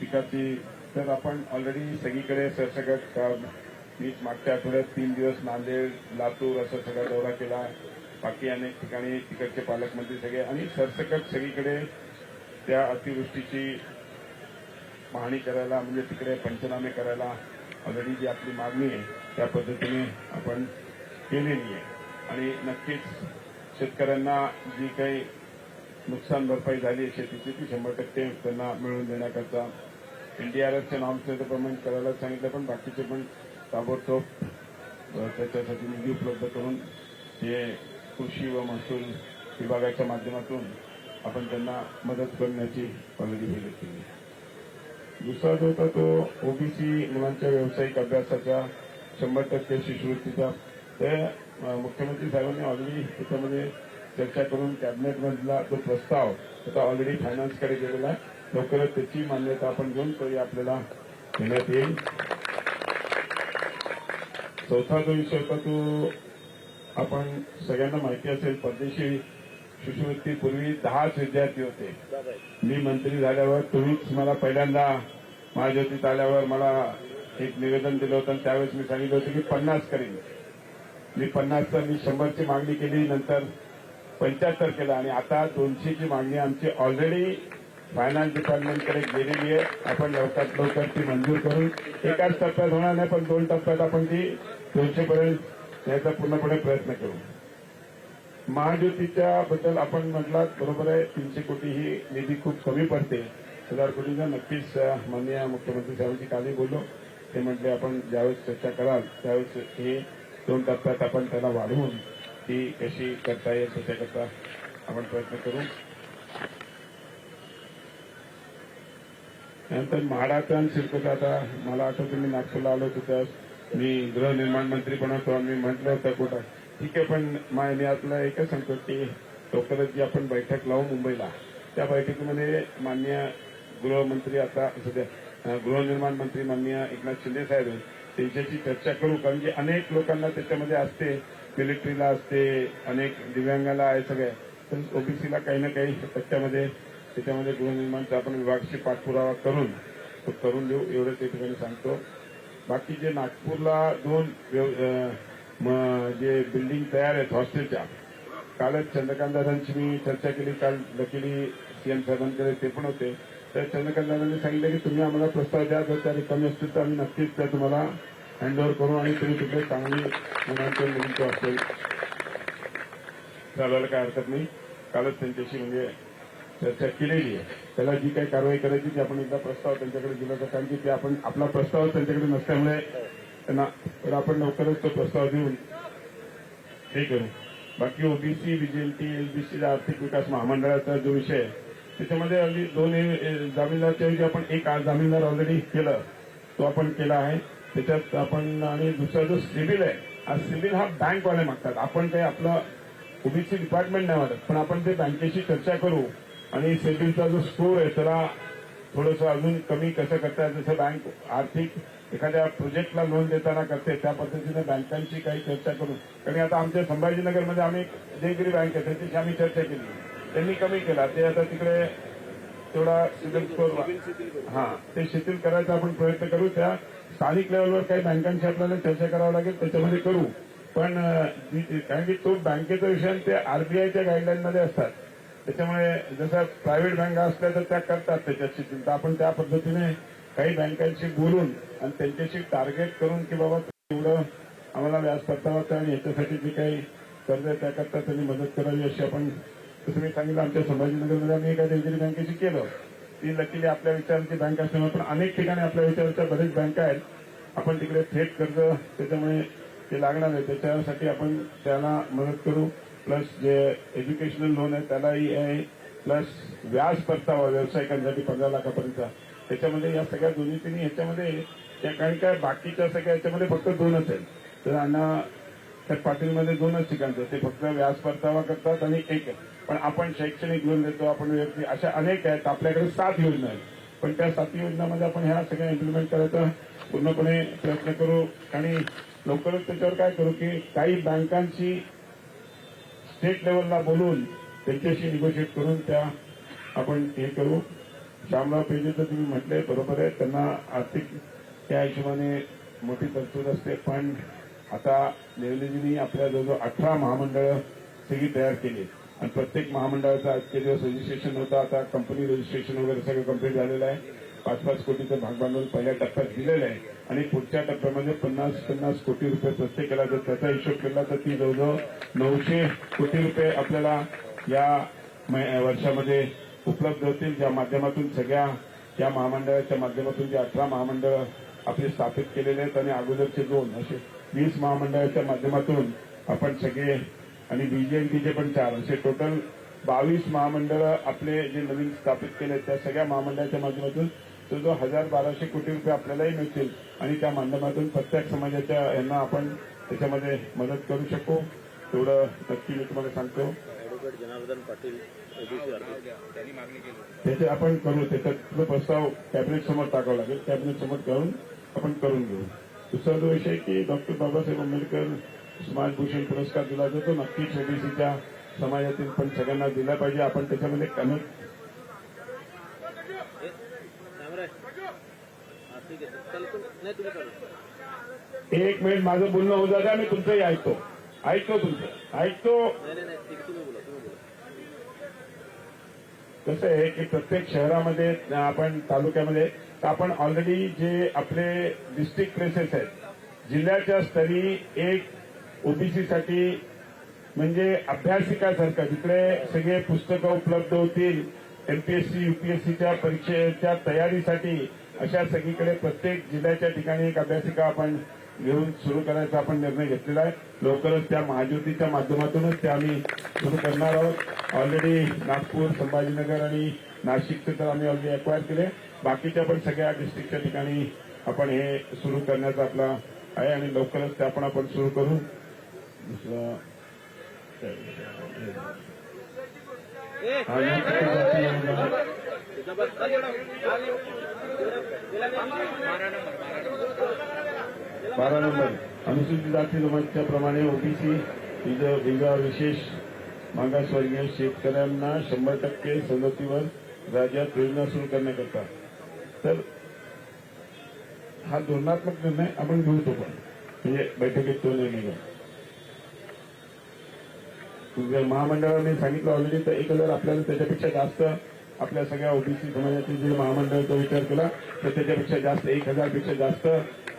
पिकाची. तर आपण ऑलरेडी सगळीकडे सरसगट मी मागच्या आठवड्यात तीन दिवस नांदेड लातूर असं सगळा दौरा केला. बाकी अनेक ठिकाणी तिकडचे पालकमंत्री सगळे. आणि सरसकट सगळीकडे त्या अतिवृष्टीची पाहणी करायला म्हणजे तिकडे पंचनामे करायला ऑलरेडी जी आपली मागणी आहे त्या पद्धतीने आपण केलेली आहे. आणि नक्कीच शेतकऱ्यांना जी काही नुकसान भरपाई झाली आहे शेतीची ती शंभर टक्के त्यांना मिळवून देण्याकरता एनडीआरएफच्या नॉर्म्सचं प्रमाण करायला सांगितलं पण बाकीचे पण ताबडतोब त्याच्यासाठी निधी उपलब्ध करून हे कृषी व महसूल विभागाच्या माध्यमातून आपण त्यांना मदत करण्याची ऑलरेडी दिली केली. दुसरा जो होता तो ओबीसी मुलांच्या व्यावसायिक अभ्यासाचा शंभर टक्के शिष्यवृत्तीचा. ते मुख्यमंत्री साहेबांनी ऑलरेडी त्याच्यामध्ये चर्चा करून कॅबिनेटमधला जो प्रस्ताव आता ऑलरेडी फायनान्सकडे गेलेला आहे. लवकरच त्याची मान्यता आपण घेऊन तरी आपल्याला देण्यात येईल. चौथा जो विषय होता तो आपण सगळ्यांना माहिती असेल परदेशी शिष्यवृत्ती पूर्वी दहाच विद्यार्थी होते. मी मंत्री झाल्यावर तुम्हीच मला पहिल्यांदा महाज्योतीत आल्यावर मला एक निवेदन दिलं होतं आणि त्यावेळेस मी सांगितलं होतं की पन्नास करीन. मी पन्नासचा मी शंभरची मागणी केली नंतर पंच्याहत्तर केलं आणि आता दोनशेची मागणी आमची ऑलरेडी फायनान्स डिपार्टमेंटकडे गेलेली आहे. आपण लवकरात लवकर ती मंजूर करून एकाच टप्प्यात होणार नाही पण दोन टप्प्यात आपण ती दोनशेपर्यंत याचा पूर्णपणे प्रयत्न करू. महाज्योतीच्या बद्दल आपण म्हटलात बरोबर आहे तीनशे कोटी ही निधी खूप कमी पडते. हजार कोटीचा नक्कीच माननीय मुख्यमंत्री साहेबांची कालही बोललो. ते म्हटले आपण ज्यावेळेस चर्चा कराल त्यावेळेस हे दोन टप्प्यात आपण त्याला वाढवून ती कशी करता येईल त्याच्याकरता आपण प्रयत्न करू. नंतर म्हाडाचा आणि सिडकोचा मला आठवतं मी नागपूरला आलो होतो त्यावेळेस. मी गृहनिर्माण मंत्री पण होतो आणि मी म्हटलं होतं कुठं. ठीक आहे पण मा- मी आपल्याला एकच सांगतो की लवकरच जी आपण बैठक लावू मुंबईला त्या बैठकीमध्ये मान्य गृहमंत्री आता सध्या गृहनिर्माण मंत्री माननीय एकनाथ शिंदे साहेब त्यांच्याशी चर्चा करू कारण की अनेक लोकांना त्याच्यामध्ये असते मिलिटरीला असते अनेक दिव्यांगाला आहे सगळे. तर ओबीसीला काही ना काही त्याच्यामध्ये त्याच्यामध्ये गृहनिर्माणचा आपण विभागाशी पाठपुरावा करून तो करून देऊ एवढं त्या ठिकाणी सांगतो. बाकी जे नागपूरला दोन व्यव- जे बिल्डिंग तयार आहेत हॉस्टेलच्या कालच चंद्रकांत दादांची मी चर्चा केली काल लकीली सीएम साहेबांकडे ते पण होते. तर चंद्रकांत दादांनी सांगितलं की तुम्ही आम्हाला प्रस्ताव द्या जर त्या रिकामी असतील तर आम्ही नक्कीच त्या तुम्हाला हँडओव्हर करू आणि तुम्ही सुद्धा चांगली मुलांचे मुलीचं असेल. चालवायला काय हरकत नाही. कालच त्यांच्याशी म्हणजे चर्चा केलेली आहे. त्याला जी काही कारवाई करायची ती आपण एकदा प्रस्ताव त्यांच्याकडे दिला होता. कारण की ते आपण आपला प्रस्ताव त्यांच्याकडे नसल्यामुळे त्यांना तर आपण लवकरच तो प्रस्ताव देऊन हे करू. बाकी ओबीसी बीजेपी एलबीसी आर्थिक विकास महामंडळाचा जो विषय आहे त्याच्यामध्ये अगदी दोन जामीनदारच्या ऐवजी आपण एक जामीनदार ऑलरेडी केलं तो आपण केला आहे. त्याच्यात आपण आणि दुसरा जो सिबिल आहे हा सिबिल हा बँकवाले मागतात. आपण काही आपलं ओबीसी डिपार्टमेंट नाही मागत पण आपण ते बँकेशी चर्चा करू आणि सिबिलचा जो स्कोर आहे त्याला थोडंसं अजून कमी कसं करता जसं बँक आर्थिक एखाद्या प्रोजेक्टला लोन देताना करते त्या पद्धतीने बँकांची काही चर्चा करू. कारण आता आमच्या संभाजीनगरमध्ये आम्ही जे बँक आहे त्याच्याशी आम्ही चर्चा केली. त्यांनी कमी केला. ते आता तिकडे तेवढा सिबिल हा ते शिथिल करायचा आपण प्रयत्न करू. त्या स्थानिक लेवलवर काही बँकांशी आपल्याला चर्चा करावी लागेल त्याच्यामध्ये करू. पण कारण की तो बँकेचा विषय ते आरबीआयच्या गाईडलाईनमध्ये असतात. त्याच्यामुळे जसं प्रायव्हेट बँका असल्या तर त्या करतात त्याच्याशी. चिंता आपण त्या पद्धतीने काही बँकांशी बोलून आणि त्यांच्याशी टार्गेट करून की बाबा एवढं आम्हाला व्याज परतावाचं आणि याच्यासाठी जे काही कर्ज त्याकरता त्यांनी मदत करावी अशी आपण जसं मी सांगितलं आमच्या संभाजीनगरमध्ये आम्ही एका देवगिरी बँकेशी केलं. ती लकीली आपल्या विचारांची बँक असल्यामुळे पण अनेक ठिकाणी आपल्या विचाराच्या बरेच बँका आहेत. आपण तिकडे थेट कर्ज त्याच्यामुळे ते लागणार आहे. त्याच्यासाठी आपण त्याला मदत करू. प्लस जे एज्युकेशनल लोन आहे त्यालाही आहे. प्लस व्याज परतावा व्यावसायिकांसाठी पंधरा लाखापर्यंत. त्याच्यामध्ये या सगळ्या दोन्ही तिन्ही ह्याच्यामध्ये त्या काही काय बाकीच्या सगळ्या ह्याच्यामध्ये फक्त दोनच आहेत. तर अण्णा त्या पाटीलमध्ये दोनच ठिकाणचं. ते फक्त व्याज परतावा करतात आणि एक आहे. पण आपण शैक्षणिक लोन देतो आपण व्यक्ती अशा अनेक आहेत आपल्याकडे सात योजना आहेत. पण त्या सात योजनामध्ये आपण ह्या सगळ्या इम्प्लिमेंट करायचा पूर्णपणे प्रयत्न करू आणि लवकरच त्याच्यावर काय करू की काही बँकांची स्टेट लेवलला बोलून त्यांच्याशी निगोशिएट करून त्या आपण हे करू. श्यामराव पेजेचं तुम्ही म्हटले बरोबर आहे. त्यांना आर्थिक त्या हिशोबाने मोठी तरतूद असते. पण आता निर्णयजींनी आपल्या जवळजवळ अठरा महामंडळं सगळी तयार केली आणि प्रत्येक महामंडळाचं आजचे दिवस रजिस्ट्रेशन होतं आता कंपनी रजिस्ट्रेशन वगैरे सगळं कंप्लीट झालेलं आहे. पाच पाच कोटीचं भागभांडवल पहिल्या टप्प्यात दिलेलं आहे. आणि पुढच्या टप्प्यामध्ये पन्नास पन्नास कोटी रुपये प्रत्येकाला जर त्याचा हिशोब केला तर ती जवळजवळ नऊशे कोटी रुपये आपल्याला या वर्षामध्ये उपलब्ध होतील ज्या माध्यमातून सगळ्या या महामंडळाच्या माध्यमातून जे अठरा महामंडळ आपले स्थापित केलेले आहेत. आणि अगोदरचे दोन असे वीस महामंडळाच्या माध्यमातून आपण सगळे आणि बीजेएमटीचे पण चार. असे टोटल बावीस महामंडळ आपले जे नवीन स्थापित केले त्या सगळ्या महामंडळाच्या माध्यमातून जवळजवळ हजार बाराशे कोटी रुपये आपल्यालाही मिळतील. आणि त्या माध्यमातून प्रत्येक समाजाच्या यांना आपण त्याच्यामध्ये मदत करू शकू. तेवढं नक्की मी तुम्हाला सांगतो. जनार्दन पाटील त्याचे आपण करू. त्याचा प्रस्ताव कॅबिनेट समोर टाकावा लागेल. कॅबिनेट समोर करून आपण करून घेऊ. दुसरा जो विषय की डॉक्टर बाबासाहेब आंबेडकर समाजभूषण पुरस्कार दिला जातो. नक्कीच ओबीसीच्या समाजातील पण सगळ्यांना दिला पाहिजे. आपण त्याच्यामध्ये अनेक एक मिनिट माझं बोलणं होऊ जाता मी तुमचंही ऐकतो. ऐकतो तुमचं. ऐकतो. कसं आहे की प्रत्येक शहरामध्ये आपण तालुक्यामध्ये आपण ऑलरेडी जे आपले डिस्ट्रिक्ट प्लेसेस आहेत जिल्ह्याच्या स्तरी एक ओबीसीसाठी म्हणजे अभ्यासिकासारखं. जिकडे सगळे पुस्तकं उपलब्ध होतील एमपीएससी युपीएससीच्या परीक्षेच्या तयारीसाठी अशा सगळीकडे प्रत्येक जिल्ह्याच्या ठिकाणी एक अभ्यासिका आपण घेऊन सुरू करायचा आपण निर्णय घेतलेला आहे. लवकरच त्या महाज्योतीच्या माध्यमातूनच ते आम्ही सुरू करणार आहोत. ऑलरेडी नागपूर संभाजीनगर आणि नाशिकचे तर आम्ही ऑलरेडी अक्वायर केले. बाकीच्या पण सगळ्या डिस्ट्रिक्टच्या ठिकाणी आपण हे सुरू करण्याचा आपला आहे आणि लवकरच ते आपण आपण सुरू करू. बारा नंबर. अनुसूचित जाती जमातीप्रमाणे प्रमाणे ओबीसी विजा विशेष मागासवर्गीय शेतकऱ्यांना शंभर टक्के सवलतीवर राज्यात योजना सुरू करण्याकरता. तर हा धोरणात्मक निर्णय आपण घेऊ तो पण. म्हणजे बैठकीत तो निर्णय घ्या म्हणजे महामंडळाने सांगितलं ऑलरेडी तर एक हजार आपल्याला त्याच्यापेक्षा जास्त आपल्या सगळ्या ओबीसी समाजातील जे महामंडळाचा विचार केला तर त्याच्यापेक्षा जास्त एक हजारपेक्षा जास्त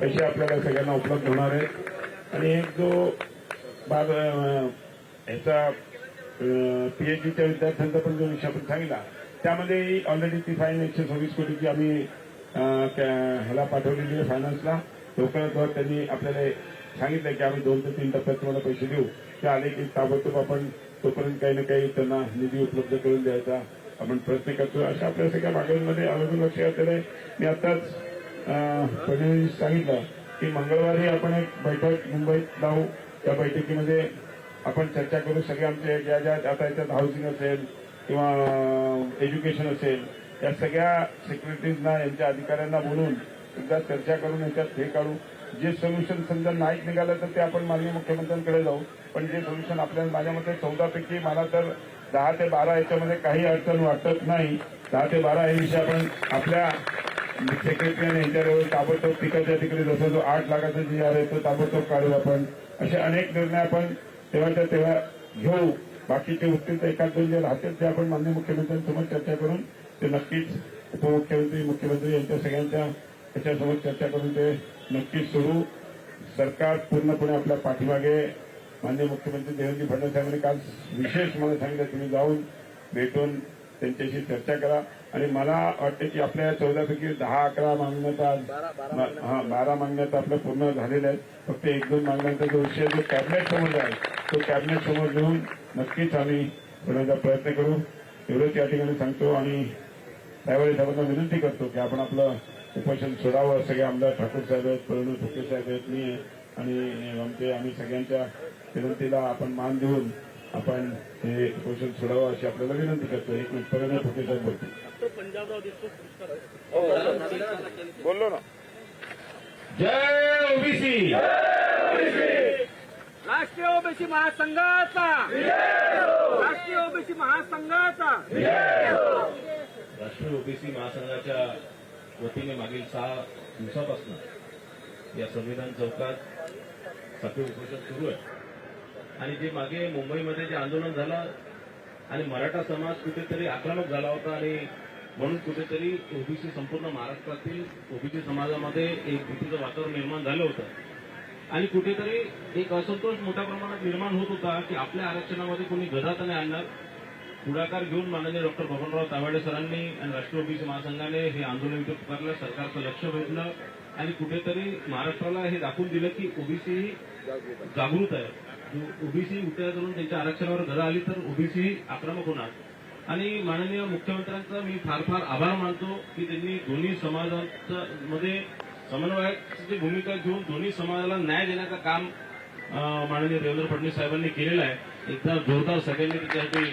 पैसे आपल्याला सगळ्यांना उपलब्ध होणार आहेत. आणि एक जो बाग ह्याचा पीएचडीच्या विद्यार्थ्यांचा पण जो विषय आपण सांगितला त्यामध्ये ऑलरेडी ती फाईन एकशे सव्वीस कोटीची आम्ही त्या- ह्याला पाठवलेली आहे फायनान्सला लवकरात लवकर त्यांनी आपल्याला सांगितलं की आम्ही दोन ते तीन टप्प्यात तुम्हाला पैसे देऊ. ते आले की ताबडतोब आपण तोपर्यंत काही ना काही त्यांना निधी उपलब्ध करून द्यायचा. आपण प्रयत्न करतो. अशा आपल्या सगळ्या मागण्यांमध्ये अजून लक्ष घातलेलं आहे मी आताच फडणवीस सांगितलं की मंगळवारी आपण एक बैठक मुंबईत लावू. त्या बैठकीमध्ये आपण चर्चा करू. सगळे आमचे ज्या ज्या आता याच्यात हाऊसिंग असेल किंवा एज्युकेशन असेल या सगळ्या सेक्रेटरीजना यांच्या अधिकाऱ्यांना बोलून एकदा चर्चा करून याच्यात हे काढू. जे सोल्युशन समजा नाही निघालं तर ते आपण माननीय मुख्यमंत्र्यांकडे जाऊ. पण जे सोल्युशन आपल्याला माझ्या मते चौदापैकी मला तर दहा ते बारा याच्यामध्ये काही अडचण वाटत नाही. दहा ते बारा हे विषय आपण आपल्या सेक्रेटरीने यांच्यावर ताबडतोब पिकाच्या तिकडे जसं जो आठ लाखाचा जी आहे तो ताबडतोब काढू आपण. असे अनेक निर्णय आपण तेव्हाच्या तेव्हा घेऊ. बाकीचे उत्तीर्ण तर एकाच दोन जे राहतील ते आपण माननीय मुख्यमंत्र्यांसमोर चर्चा करून ते नक्कीच उपमुख्यमंत्री मुख्यमंत्री यांच्या सगळ्यांच्या त्याच्यासोबत चर्चा करून ते नक्कीच सुरू. सरकार पूर्णपणे आपल्या पाठीमागे. माननीय मुख्यमंत्री देवेंद्र फडणवीस साहेबांनी काल विशेष मला सांगितलं तुम्ही जाऊन भेटून त्यांच्याशी चर्चा करा. आणि मला वाटतं की आपल्या चौदापैकी दहा अकरा मागण्याचा हा बारा मागण्यात आपल्या पूर्ण झालेल्या आहेत. फक्त एक दोन मागण्यांचा जो विषय जो कॅबिनेट समोर आहे तो कॅबिनेट समोर घेऊन नक्कीच आम्ही होण्याचा प्रयत्न करू. एवढंच या ठिकाणी सांगतो आणि त्यावेळी साहेबांना विनंती करतो की आपण आपलं उपोषण सोडावं सगळे आमदार ठाकूर साहेब आहेत परळू फुके साहेब आहेत मी आणि आमचे आम्ही सगळ्यांच्या विनंतीला आपण मान देऊन आपण हे उपोषण सोडावं अशी आपल्याला विनंती करतो. एक मिनिट परळू फुके साहेब बोलतो तो पंजाबराव देशमुख पुरस्कार आहे. बोललो ना. जय ओबीसी. राष्ट्रीय ओबीसी महासंघाचा. राष्ट्रीय ओबीसी महासंघाचा. राष्ट्रीय ओबीसी महासंघाच्या वतीने मागील सहा दिवसापासून या संविधान चौकात साखळी उपोषण सुरू आहे. आणि जे मागे मुंबईमध्ये जे आंदोलन झालं आणि मराठा समाज कुठेतरी आक्रमक झाला होता आणि म्हणून कुठेतरी ओबीसी संपूर्ण महाराष्ट्रातील ओबीसी समाजामध्ये एक भीतीचं वातावरण निर्माण झालं होतं. आणि कुठेतरी एक असंतोष मोठ्या प्रमाणात निर्माण होत होता की आपल्या आरक्षणामध्ये कोणी गदात नाही आणणार. पुढाकार घेऊन माननीय डॉक्टर बबनराव तावडे सरांनी आणि राष्ट्रीय ओबीसी महासंघाने हे आंदोलन इथं पुकारलं सरकारचं लक्ष वेधलं आणि कुठेतरी महाराष्ट्राला हे दाखवून दिलं की ओबीसी ही जागृत आहे. ओबीसी उठ्या करून त्यांच्या आरक्षणावर गदा आली तर ओबीसी आक्रमक होणार. आणि माननीय मुख्यमंत्र्यांचा मी फार फार आभार मानतो की त्यांनी दोन्ही समाजांचं मध्ये समन्वयाची भूमिका घेऊन दोन्ही समाजाला न्याय देण्याचं काम माननीय देवेंद्र फडणवीस साहेबांनी केलेलं आहे. एकदा जोरदार सगळ्यांनी त्याच्यासाठी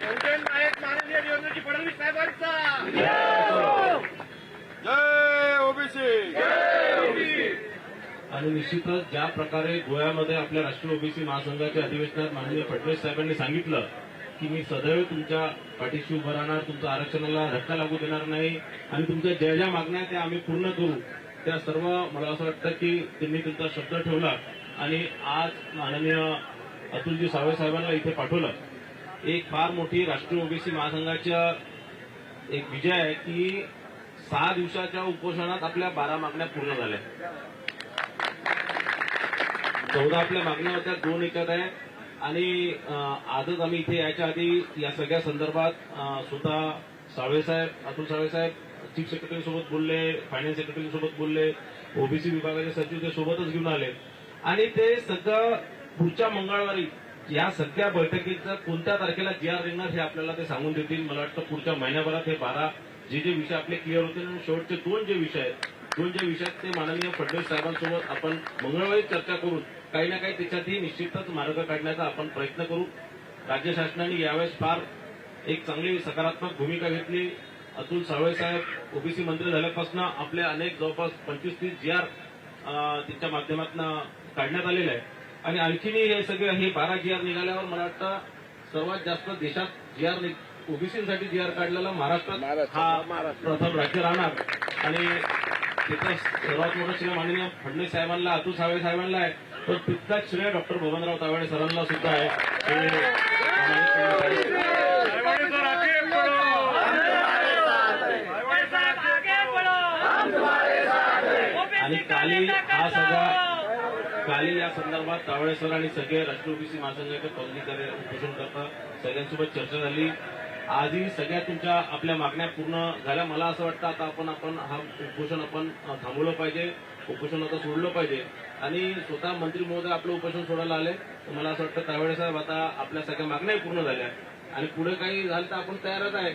बहुजन नायक माननीय देवेंद्रजी फडणवीस साहेबांचा. जय ओबीसी. आणि निश्चितच ज्या प्रकारे गोव्यामध्ये आपल्या राष्ट्रीय ओबीसी महासंघाच्या अधिवेशनात माननीय फडणवीस साहेबांनी सांगितलं की मी सदैव तुमच्या पाठीशी उभं राहणार तुमच्या आरक्षणाला धक्का लागू देणार नाही आणि तुमच्या ज्या ज्या मागण्या त्या आम्ही पूर्ण करू. त्या सर्व मला असं वाटतं की त्यांनी त्यांचा शब्द ठेवला आणि आज माननीय अतुलजी सावे साहेबांना इथे पाठवलं. एक फार मोठी राष्ट्रीय ओबीसी महासंघाच्या एक विजय आहे की सहा दिवसाच्या उपोषणात आपल्या बारा मागण्या पूर्ण झाल्या. चौदा आपल्या मागण्या होत्या दोन एकत आहे. आणि आजच आम्ही इथे यायच्या आधी या सगळ्या संदर्भात स्वतः साळवेसाहेब अतुल साळवेसाहेब चीफ सेक्रेटरी सोबत बोलले फायनान्स सेक्रेटरी सोबत बोलले ओबीसी विभागाचे सचिव ते सोबतच घेऊन आले. आणि ते सगळं पुढच्या मंगळवारी या सध्या बैठकीचं कोणत्या तारखेला जी आर निघणार हे आपल्याला ते सांगून देतील? मला वाटतं पुढच्या महिन्याभरात हे बारा जे जे विषय आपले क्लिअर होतील आणि शेवटचे दोन जे विषय आहेत दोन जे विषय आहेत ते माननीय फडणवीस साहेबांसोबत आपण मंगळवारी चर्चा करून काही ना काही त्याच्यातही निश्चितच मार्ग काढण्याचा आपण प्रयत्न करू. राज्य शासनाने यावेळेस फार एक चांगली सकारात्मक भूमिका घेतली. अतुल सावळे साहेब ओबीसी मंत्री झाल्यापासून आपले अनेक जवळपास पंचवीस तीस जी आर त्यांच्या माध्यमातून काढण्यात आलेले आहे आणि आणखीनही हे सगळे हे बारा जी आर निघाल्यावर मला वाटतं सर्वात जास्त देशात जी आर ओबीसीसाठी जी आर काढलेला महाराष्ट्रात हा प्रथम राज्य राहणार. आणि त्याचं सर्वात मोठं श्रेय माननीय फडणवीस साहेबांना अतुल सावे साहेबांना आहे. तर तितकाच श्रेय डॉक्टर बबनराव तावडे सरांना सुद्धा आहे. आणि काली हा सगळा काली या संदर्भात तावडे सर आणि सगळे राष्ट्रीय ओबीसी महासंघाचे पदाधिकारी उपोषण करतात. सगळ्यांसोबत चर्चा झाली. आजही सगळ्या तुमच्या आपल्या मागण्या पूर्ण झाल्या. मला असं वाटतं आता आपण आपण हा उपोषण आपण थांबवलं पाहिजे. उपोषण आता सोडलं पाहिजे. आणि स्वतः मंत्री महोदय आपलं उपोषण सोडायला आले. तर मला असं वाटतं तावडे साहेब आता आपल्या सगळ्या मागण्याही पूर्ण झाल्या आणि पुढे काही झालं तर आपण तयारच आहे.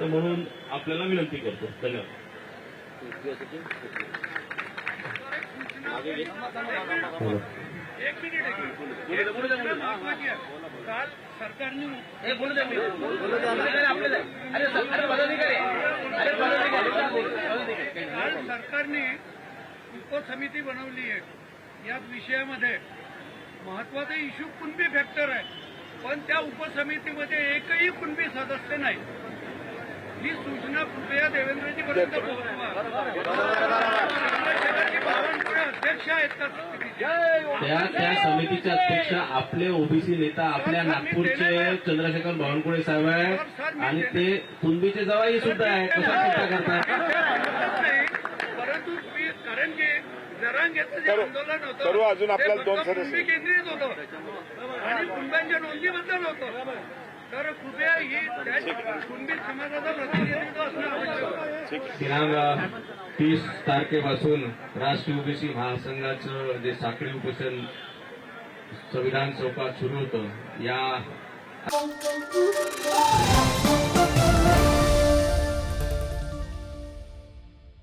तर म्हणून आपल्याला विनंती करतो. धन्यवाद. काल सरकारने काल सरकारने उपसमिती बनवली आहे. या विषयामध्ये महत्त्वाचा इश्यू कुणबी फॅक्टर आहे पण त्या उपसमितीमध्ये एकही कुणबी सदस्य नाही. ही सूचना कृपया देवेंद्रजी पर्यंत पोहोचवा चंद्रशेखरजी बावनकुळे अध्यक्ष आहेत त्या समितीचे. त्या त्या समितीचे अध्यक्ष आपले ओबीसी नेता आपल्या नागपूरचे चंद्रशेखर बावनकुळे साहेब आहे आणि ते कुंबीचे जवाई सुद्धा आहे कशा चिंता नाही, परंतु मी- कारण की जरांगेचं जे आंदोलन होतं करू अजून आपल्याला दोन केंद्रित होतं. आणि कुंभांच्या नोंदीबद्दल होतं. तर कृपया ही त्या समाजाचं प्रतिनिधित्व असणं आवश्यक दिनांक तीस तारखेपासून राष्ट्रीय ओबीसी महासंघाचं जे साखळी उपोषण संविधान चौकात सुरू होतं. या